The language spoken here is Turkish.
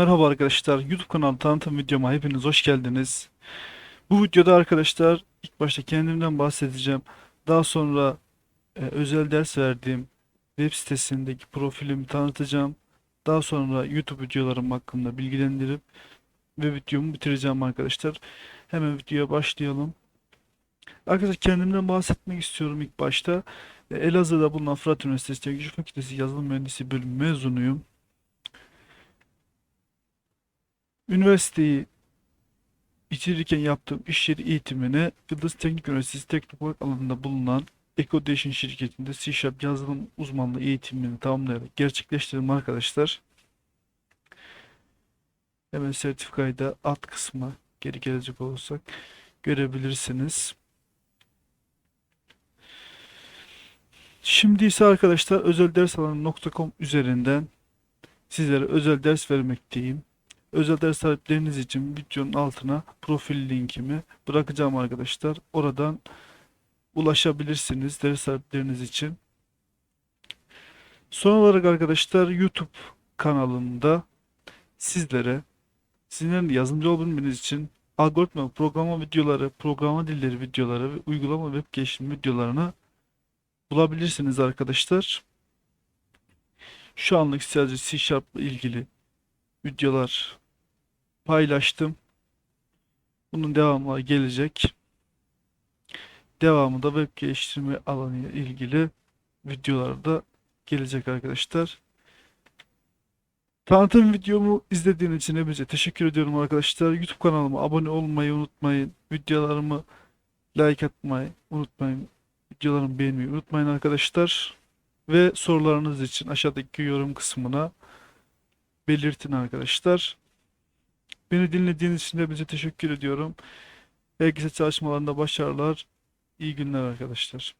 Merhaba arkadaşlar. YouTube kanalı tanıtım videoma hepiniz hoş geldiniz. Bu videoda arkadaşlar ilk başta kendimden bahsedeceğim. Daha sonra e, özel ders verdiğim web sitesindeki profilimi tanıtacağım. Daha sonra YouTube videolarım hakkında bilgilendirip ve videomu bitireceğim arkadaşlar. Hemen videoya başlayalım. Arkadaşlar kendimden bahsetmek istiyorum ilk başta. E, Elazığ'da bulunan Fırat Üniversitesi Teknoloji Fakültesi Yazılım Mühendisi bölümü mezunuyum. Üniversiteyi bitirirken yaptığım iş yeri eğitimine Yıldız Teknik Üniversitesi Teknopark alanında bulunan Ecodation şirketinde C Sharp yazılım uzmanlığı eğitimini tamamlayarak gerçekleştirdim arkadaşlar. Hemen sertifikayı da alt kısma geri gelecek olursak görebilirsiniz. Şimdi ise arkadaşlar özel ders alanı.com üzerinden sizlere özel ders vermekteyim. Özel ders talepleriniz için videonun altına profil linkimi bırakacağım arkadaşlar. Oradan ulaşabilirsiniz ders talepleriniz için. Son olarak arkadaşlar YouTube kanalında sizlere sizlerin yazılımcı olabilmeniz için algoritma, programa videoları, programa dilleri videoları ve uygulama web geliştirme videolarını bulabilirsiniz arkadaşlar. Şu anlık sadece C Sharp ile ilgili videolar paylaştım. Bunun devamı gelecek. Devamı da web geliştirme alanı ile ilgili videolarda gelecek arkadaşlar. Tanıtım videomu izlediğiniz için hepinize teşekkür ediyorum arkadaşlar. YouTube kanalıma abone olmayı unutmayın. Videolarımı like atmayı unutmayın. Videolarımı beğenmeyi unutmayın arkadaşlar. Ve sorularınız için aşağıdaki yorum kısmına belirtin arkadaşlar. Beni dinlediğiniz için de bize teşekkür ediyorum. Herkese çalışmalarında başarılar. İyi günler arkadaşlar.